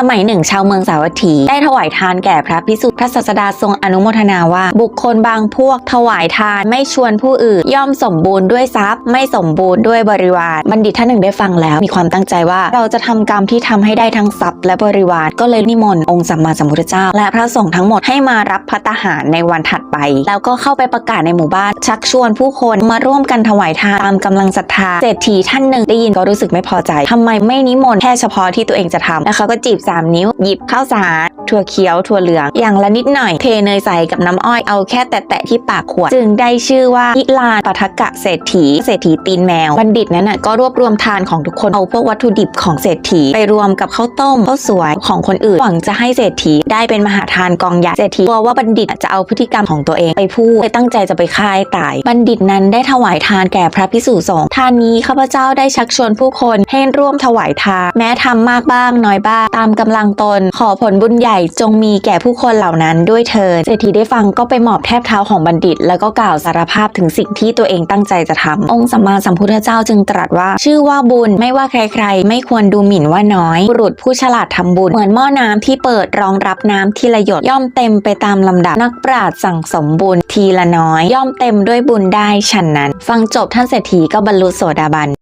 สมัยหนึ่งชาวเมืองสาวัตถี ได้ถวายทานแก่พระพิสุทธิ์พระศาสดาทรงอนุโมทนาว่า บุคคลบางพวกถวายทานไม่ชวนผู้อื่น ย่อมสมบูรณ์ด้วยทรัพย์ ไม่สมบูรณ์ด้วยบริวารบัณฑิตท่านหนึ่งได้ฟังแล้ว มีความตั้งใจว่าเราจะทำกรรมที่ทำให้ได้ทั้งทรัพย์ และบริวารก็เลยนิมนต์องค์สัมมาสัมพุทธเจ้า และพระสงฆ์ทั้งหมดให้มารับพัตหารในวันถัดไป แล้วก็เข้าไปประกาศในหมู่บ้าน ชักชวนผู้คนมาร่วมกันถวายทานตามกำลังศรัทธาเศรษฐีท่านหนึ่งได้ยินก็รู้สึกไม่พอใจทำไมไม่นิมนต์แค่เฉพาะที่ตัวเองจะทำแล้วเขาก็จีบสามนิ้ว หยิบข้าวสารถั่วเขียวถั่วเหลือง อย่างละนิดหน่อย เทเนยใส่กับน้ำอ้อยเอาแค่แตะๆที่ปากขวด จึงได้ชื่อว่าพิลานปทกะเศรษฐี เศรษฐีตีนแมว บัณฑิตนั้นน่ะก็รวบรวมทานของทุกคนเอาพวกวัตถุดิบของเศรษฐี ไปรวมกับข้าวต้มข้าวสวยของคนอื่นหวังจะให้เศรษฐีได้เป็นมหาทานกองใหญ่เศรษฐีกลัวว่าบัณฑิตจะเอาพฤติกรรมของตัวเองไปพูดเลยตั้งใจจะไปฆ่าให้ตาย บัณฑิตนั้นได้ถวายทานแก่พระพิสุสงฆ์ทานนี้ข้าพเจ้าได้ชักชวนผู้คนให้ร่วมถวายทานแม้ทำมากบ้างน้อยบ้างตามกำลังตน ขอผลบุญใหญ่จงมีแก่ผู้คนเหล่านั้นด้วยเถิดเศรษฐีได้ฟังก็ไปหมอบแทบเท้าของบัณฑิต แล้วก็กล่าวสารภาพถึงสิ่งที่ตัวเองตั้งใจจะทำองค์สัมมาสัมพุทธเจ้าจึงตรัสว่า ชื่อว่าบุญไม่ว่าใครๆ ไม่ควรดูหมิ่นว่าน้อยบุรุษผู้ฉลาดทำบุญ เหมือนหม้อน้ำที่เปิดรองรับน้ำทีละหยดย่อมเต็มไปตามลำดับนักปราชญ์สั่งสมบุญทีละน้อย ย่อมเต็มด้วยบุญได้ฉันนั้น ฟังจบท่านเศรษฐีก็บรรลุโสดาบัน